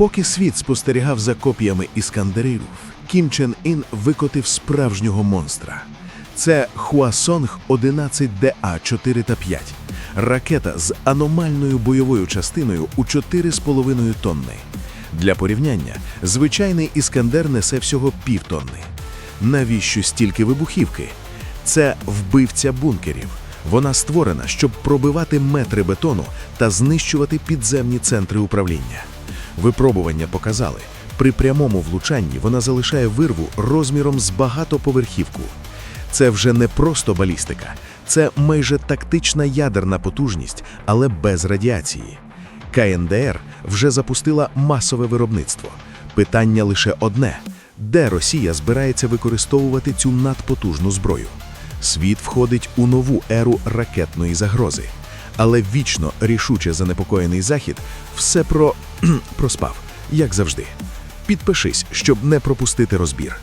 Поки світ спостерігав за копіями іскандерів, Кім Чен Ін викотив справжнього монстра. Це Хуасонг 11 ДА 4 та 5. Ракета з аномальною бойовою частиною у 4,5 тонни. Для порівняння, звичайний іскандер несе всього півтонни. Навіщо стільки вибухівки? Це вбивця бункерів. Вона створена, щоб пробивати метри бетону та знищувати підземні центри управління. Випробування показали, при прямому влучанні вона залишає вирву розміром з багатоповерхівку. Це вже не просто балістика, це майже тактична ядерна потужність, але без радіації. КНДР вже запустила масове виробництво. Питання лише одне: де Росія збирається використовувати цю надпотужну зброю? Світ входить у нову еру ракетної загрози. Але вічно рішуче занепокоєний захід все про проспав, як завжди. Підпишись, щоб не пропустити розбір.